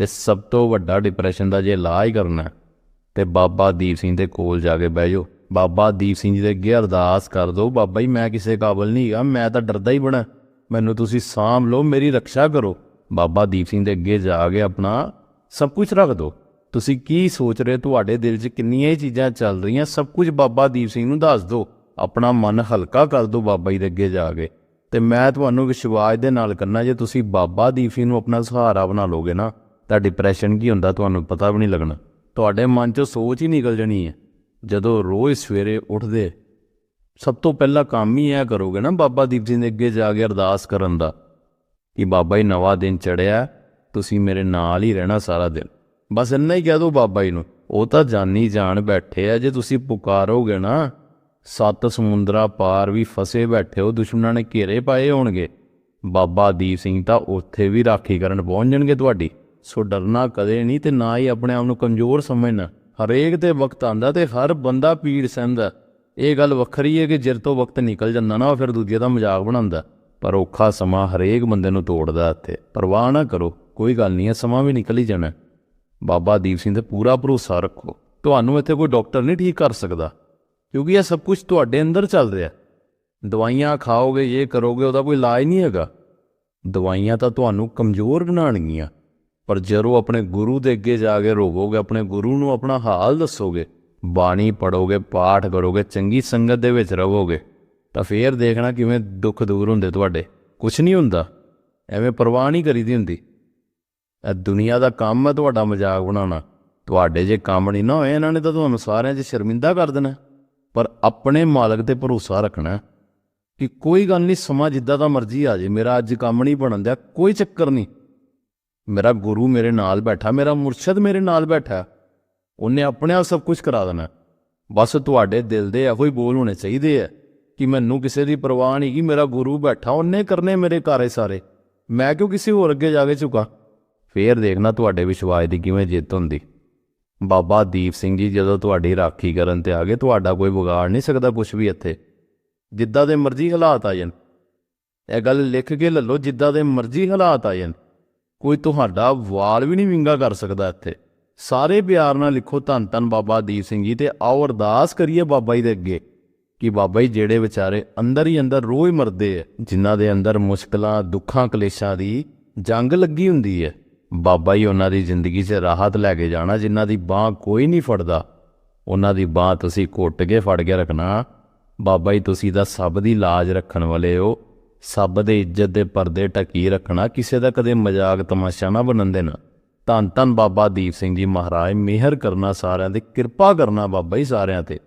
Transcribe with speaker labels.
Speaker 1: ਤੇ ਸਭ ਤੋਂ ਵੱਡਾ ਡਿਪਰੈਸ਼ਨ ਦਾ ਜੇ ਇਲਾਜ ਕਰਨਾ ਹੈ, ਤੇ ਬਾਬਾ ਦੀਪ ਸਿੰਘ ਦੇ ਕੋਲ ਜਾ ਕੇ ਬਹਿ ਜਾਓ। ਬਾਬਾ ਦੀਪ ਸਿੰਘ ਜੀ ਦੇ ਅੱਗੇ ਅਰਦਾਸ ਕਰ ਦਿਓ ਬਾਬਾ ਜੀ ਮੈਂ ਕਿਸੇ ਕਾਬਲ ਨਹੀਂ ਹੈਗਾ ਮੈਂ ਤਾਂ ਡਰਦਾ ਹੀ ਬਣਾ ਮੈਨੂੰ ਤੁਸੀਂ ਸਾਂਭ ਲਓ ਮੇਰੀ ਰੱਖਿਆ ਕਰੋ। ਬਾਬਾ ਦੀਪ ਸਿੰਘ ਦੇ ਅੱਗੇ ਜਾ ਕੇ ਆਪਣਾ ਸਭ ਕੁਝ ਰੱਖ ਦਿਓ। ਤੁਸੀਂ ਕੀ ਸੋਚ ਰਹੇ ਤੁਹਾਡੇ ਦਿਲ 'ਚ ਕਿੰਨੀਆਂ ਹੀ ਚੀਜ਼ਾਂ ਚੱਲ ਰਹੀਆਂ ਸਭ ਕੁਝ ਬਾਬਾ ਦੀਪ ਸਿੰਘ ਨੂੰ ਦੱਸ ਦਿਓ। ਆਪਣਾ ਮਨ ਹਲਕਾ ਕਰ ਦਿਓ ਬਾਬਾ ਜੀ ਦੇ ਅੱਗੇ ਜਾ ਕੇ। ਤੇ ਮੈਂ ਤੁਹਾਨੂੰ ਵਿਸ਼ਵਾਸ ਦੇ ਨਾਲ ਕਰਨਾ ਜੇ ਤੁਸੀਂ ਬਾਬਾ ਦੀਪ ਸਿੰਘ ਨੂੰ ਆਪਣਾ ਸਹਾਰਾ ਬਣਾ ਲੋਗੇ ਨਾ ਤਾਂ ਡਿਪਰੈਸ਼ਨ ਕੀ ਹੁੰਦਾ ਤੁਹਾਨੂੰ ਪਤਾ ਵੀ ਨਹੀਂ ਲੱਗਣਾ। ਤੁਹਾਡੇ ਮਨ 'ਚੋਂ ਸੋਚ ਹੀ ਨਿਕਲ ਜਣੀ ਹੈ। ਜਦੋਂ ਰੋਜ਼ ਸਵੇਰੇ ਉੱਠਦੇ, ਸਭ ਤੋਂ ਪਹਿਲਾ ਕੰਮ ਹੀ ਇਹ ਕਰੋਗੇ ਨਾ ਬਾਬਾ ਦੀਪ ਸਿੰਘ ਦੇ ਅੱਗੇ ਜਾ ਕੇ ਅਰਦਾਸ ਕਰਨ ਦਾ ਕਿ ਬਾਬਾ ਜੀ ਨਵਾਂ ਦਿਨ ਚੜਿਆ, ਤੁਸੀਂ ਮੇਰੇ ਨਾਲ ਹੀ ਰਹਿਣਾ ਸਾਰਾ ਦਿਨ। ਬਸ ਇੰਨਾ ਹੀ ਕਹਿ ਦਿਓ ਬਾਬਾ ਜੀ ਨੂੰ। ਉਹ ਤਾਂ ਜਾਨੀ ਜਾਣ ਬੈਠੇ ਆ, ਜੇ ਤੁਸੀਂ ਪੁਕਾਰੋਗੇ ਨਾ, ਸੱਤ ਸਮੁੰਦਰਾ ਪਾਰ ਵੀ ਫਸੇ ਬੈਠੇ ਹੋ, ਦੁਸ਼ਮਣਾਂ ਨੇ ਘੇਰੇ ਪਾਏ ਹੋਣਗੇ। ਬਾਬਾ ਦੀਪ ਸਿੰਘ ਤਾਂ ਉੱਥੇ ਵੀ ਰਾਖੀ ਕਰਨ ਪਹੁੰਚ ਜਾਣਗੇ ਤੁਹਾਡੀ। ਸੋ ਡਰਨਾ ਕਦੇ ਨਹੀਂ ਤੇ ਨਾ ਹੀ ਆਪਣੇ ਆਪ ਨੂੰ ਕਮਜ਼ੋਰ ਸਮਝਣਾ। ਹਰੇਕ 'ਤੇ ਵਕਤ ਆਂਦਾ ਤੇ ਹਰ ਬੰਦਾ ਪੀੜ ਸਹਿੰਦਾ। ਇਹ ਗੱਲ ਵੱਖਰੀ ਹੈ ਕਿ ਜਿਰ ਤੋਂ ਵਕਤ ਨਿਕਲ ਜਾਂਦਾ ਨਾ ਫਿਰ ਦੂਜੇ ਦਾ ਮਜ਼ਾਕ ਬਣਾਉਂਦਾ। ਪਰ ਔਖਾ ਸਮਾਂ ਹਰੇਕ ਬੰਦੇ ਨੂੰ ਤੋੜਦਾ ਇੱਥੇ। ਪਰਵਾਹ ਨਾ ਕਰੋ, ਕੋਈ ਗੱਲ ਨਹੀਂ ਹੈ, ਸਮਾਂ ਵੀ ਨਿਕਲ ਹੀ ਜਾਣਾ ਬਾਬਾ ਦੀਪ ਸਿੰਘ ਤੇ ਪੂਰਾ ਭਰੋਸਾ ਰੱਖੋ। ਤੁਹਾਨੂੰ ਇੱਥੇ ਕੋਈ ਡਾਕਟਰ ਨਹੀਂ ਠੀਕ ਕਰ ਸਕਦਾ, ਕਿਉਂਕਿ ਇਹ ਸਭ ਕੁਝ ਤੁਹਾਡੇ ਅੰਦਰ ਚੱਲ ਰਿਹਾ ਦਵਾਈਆਂ ਖਾਓਗੇ, ਇਹ ਕਰੋਗੇ, ਉਹਦਾ ਕੋਈ ਇਲਾਜ ਨਹੀਂ ਹੈਗਾ। ਦਵਾਈਆਂ ਤਾਂ ਤੁਹਾਨੂੰ ਕਮਜ਼ੋਰ ਬਣਾਉਣਗੀਆਂ। ਪਰ ਜਦੋਂ ਆਪਣੇ ਗੁਰੂ ਦੇ ਅੱਗੇ ਜਾ ਕੇ ਰੋਵੋਗੇ, ਆਪਣੇ ਗੁਰੂ ਨੂੰ ਆਪਣਾ ਹਾਲ ਦੱਸੋਗੇ, ਬਾਣੀ ਪੜੋਗੇ ਪਾਠ ਕਰੋਗੇ, ਚੰਗੀ ਸੰਗਤ ਦੇ ਵਿੱਚ ਰਹੋਗੇ, ਤਾਂ ਫੇਰ ਦੇਖਣਾ ਕਿਵੇਂ ਦੁੱਖ ਦੂਰ ਹੁੰਦੇ ਤੁਹਾਡੇ। ਕੁਝ ਨਹੀਂ ਹੁੰਦਾ। ਐਵੇਂ ਪਰਵਾਹ ਨਹੀਂ ਕਰੀਦੀ ਹੁੰਦੀ। ਇਹ ਦੁਨੀਆ ਦਾ ਕੰਮ ਹੈ ਤੁਹਾਡਾ ਮਜ਼ਾਕ ਬਣਾਉਣਾ। ਤੁਹਾਡੇ ਜੇ ਕੰਮ ਨਹੀਂ ਨਾ ਹੋਏ, ਇਹਨਾਂ ਨੇ ਤਾਂ ਤੁਹਾਨੂੰ ਸਾਰਿਆਂ 'ਚ ਸ਼ਰਮਿੰਦਾ ਕਰ ਦੇਣਾ। ਪਰ ਆਪਣੇ ਮਾਲਕ ਤੇ ਭਰੋਸਾ ਰੱਖਣਾ ਕਿ ਕੋਈ ਗੱਲ ਨਹੀਂ, ਸਮਾਂ ਜਿੱਦਾਂ ਦਾ ਮਰਜ਼ੀ ਆ ਜੇ ਮੇਰਾ ਅੱਜ ਕੰਮ ਨਹੀਂ ਬਣਨ ਦਿਆ, ਕੋਈ ਚੱਕਰ ਨਹੀਂ। ਮੇਰਾ ਗੁਰੂ ਮੇਰੇ ਨਾਲ ਬੈਠਾ, ਮੇਰਾ ਮੁਰਸ਼ਿਦ ਮੇਰੇ ਨਾਲ ਬੈਠਾ। ਉਹਨੇ ਆਪਣੇ ਆਪ ਸਭ ਕੁਝ ਕਰਾ ਦੇਣਾ। ਬਸ ਤੁਹਾਡੇ ਦਿਲ ਦੇ ਇਹੋ ਹੀ ਬੋਲ ਹੋਣੇ ਚਾਹੀਦੇ ਆ ਕਿ ਮੈਨੂੰ ਕਿਸੇ ਦੀ ਪਰਵਾਹ ਨਹੀਂ ਕਿ ਮੇਰਾ ਗੁਰੂ ਬੈਠਾ, ਉਹਨੇ ਕਰਨੇ ਮੇਰੇ ਕਾਰੇ ਸਾਰੇ। ਮੈਂ ਕਿਉਂ ਕਿਸੇ ਹੋਰ ਅੱਗੇ ਜਾ ਕੇ ਝੁਕਾਂ? ਫੇਰ ਦੇਖਣਾ ਤੁਹਾਡੇ ਵਿਸ਼ਵਾਸ ਦੀ ਕਿਵੇਂ ਜਿੱਤ ਹੁੰਦੀ। ਬਾਬਾ ਦੀਪ ਸਿੰਘ ਜੀ ਜਦੋਂ ਤੁਹਾਡੀ ਰਾਖੀ ਕਰਨ ਤੇ ਆ ਗਏ, ਤੁਹਾਡਾ ਕੋਈ ਵਿਗਾੜ ਨਹੀਂ ਸਕਦਾ ਕੁਝ ਵੀ ਇੱਥੇ। ਜਿੱਦਾਂ ਦੇ ਮਰਜ਼ੀ ਹਾਲਾਤ ਆ ਜਾਣ। ਇਹ ਗੱਲ ਲਿਖ ਕੇ ਲੈ ਲਓ, ਜਿੱਦਾਂ ਦੇ ਮਰਜ਼ੀ ਹਾਲਾਤ ਆ ਜਾਣ। ਕੋਈ ਤੁਹਾਡਾ ਵਾਲ ਵੀ ਨਹੀਂ ਵਿੰਗਾ ਕਰ ਸਕਦਾ ਇੱਥੇ। ਸਾਰੇ ਪਿਆਰ ਨਾਲ ਲਿਖੋ ਧੰਨ ਧੰਨ ਬਾਬਾ ਦੀਪ ਸਿੰਘ ਜੀ ਤੇ ਆਓ ਅਰਦਾਸ ਕਰੀਏ ਬਾਬਾ ਜੀ ਦੇ ਅੱਗੇ ਕਿ ਬਾਬਾ ਜੀ ਜਿਹੜੇ ਵਿਚਾਰੇ ਅੰਦਰ ਹੀ ਅੰਦਰ ਰੋਜ਼ ਮਰਦੇ ਆ, ਜਿਨ੍ਹਾਂ ਦੇ ਅੰਦਰ ਮੁਸ਼ਕਲਾਂ, ਦੁੱਖਾਂ, ਕਲੇਸ਼ਾਂ ਦੀ ਜੰਗ ਲੱਗੀ ਹੁੰਦੀ ਹੈ ਬਾਬਾ ਜੀ ਉਹਨਾਂ ਦੀ ਜ਼ਿੰਦਗੀ 'ਚ ਰਾਹਤ ਲੈ ਕੇ ਜਾਣਾ, ਜਿਨ੍ਹਾਂ ਦੀ ਬਾਹ ਕੋਈ ਨਹੀਂ ਫੜਦਾ। ਉਹਨਾਂ ਦੀ ਬਾਹ ਤੁਸੀਂ ਘੁੱਟ ਕੇ ਫੜ ਕੇ ਰੱਖਣਾ। ਬਾਬਾ ਜੀ ਤੁਸੀਂ ਤਾਂ ਸਭ ਦੀ ਲਾਜ ਰੱਖਣ ਵਾਲੇ ਹੋ। ਸਭ ਦੇ ਇੱਜ਼ਤ ਦੇ ਪਰਦੇ ਟਕੀ ਰੱਖਣਾ, ਕਿਸੇ ਦਾ ਕਦੇ ਮਜ਼ਾਕ ਤਮਾਸ਼ਾ ਨਾ ਬਣਨ ਦੇਣਾ। ਧੰਨ ਧੰਨ ਬਾਬਾ ਦੀਪ ਸਿੰਘ ਜੀ ਮਹਾਰਾਜ, ਮਿਹਰ ਕਰਨਾ ਸਾਰਿਆਂ ਤੇ, ਕਿਰਪਾ ਕਰਨਾ ਬਾਬਾ ਜੀ ਸਾਰਿਆਂ ਤੇ।